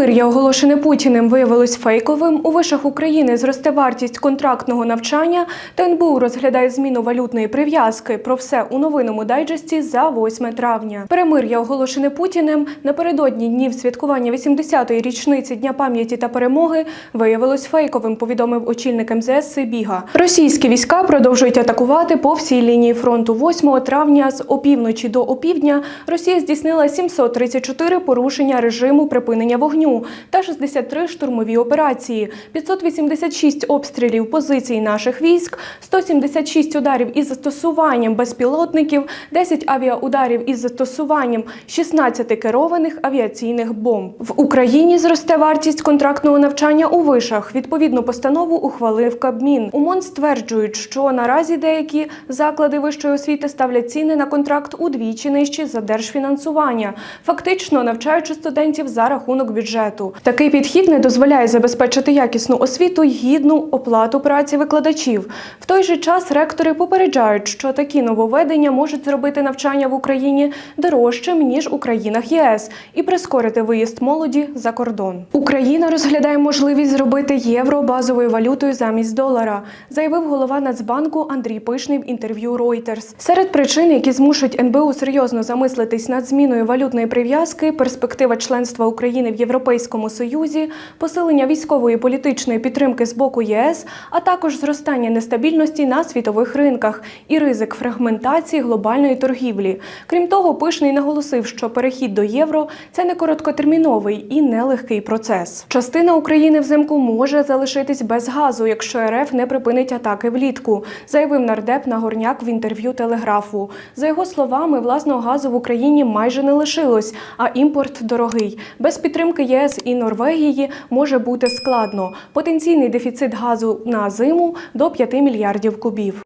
Перемир'я, оголошене Путіним, виявилось фейковим. У вишах України зросте вартість контрактного навчання. Та НБУ розглядає зміну валютної прив'язки. Про все у новинному дайджесті за 8 травня. Перемир'я, оголошене Путіним, напередодні днів святкування 80-ї річниці Дня пам'яті та перемоги, виявилось фейковим. Повідомив очільник МЗС Сибіга. Російські війська продовжують атакувати по всій лінії фронту. 8 травня з опівночі до опівдня Росія здійснила 734 порушення режиму припинення вогню та 63 штурмові операції, 586 обстрілів позицій наших військ, 176 ударів із застосуванням безпілотників, 10 авіаударів із застосуванням 16 керованих авіаційних бомб. В Україні зросте вартість контрактного навчання у вишах. Відповідну постанову ухвалив Кабмін. УМОН стверджують, що наразі деякі заклади вищої освіти ставлять ціни на контракт удвічі нижчі за держфінансування, фактично навчаючи студентів за рахунок бюджету. Такий підхід не дозволяє забезпечити якісну освіту й гідну оплату праці викладачів. В той же час ректори попереджають, що такі нововведення можуть зробити навчання в Україні дорожчим ніж у країнах ЄС і прискорити виїзд молоді за кордон. Україна розглядає можливість зробити євро базовою валютою замість долара, заявив голова Нацбанку Андрій Пишний в інтерв'ю Reuters. Серед причин, які змушують НБУ серйозно замислитись над зміною валютної прив'язки, перспектива членства України в Європейському Союзі, посилення військової політичної підтримки з боку єС, а також зростання нестабільності на світових ринках і ризик фрагментації глобальної торгівлі. Крім того, пишний наголосив, що перехід до євро це не короткотерміновий і нелегкий процес. Частина України взимку може залишитись без газу, якщо РФ не припинить атаки влітку, заявив нардеп Нагорняк в інтерв'ю телеграфу. За його словами, власного газу в Україні майже не лишилось, а імпорт дорогий. Без підтримки ЄС і Норвегії може бути складно. Потенційний дефіцит газу на зиму до 5 мільярдів кубів.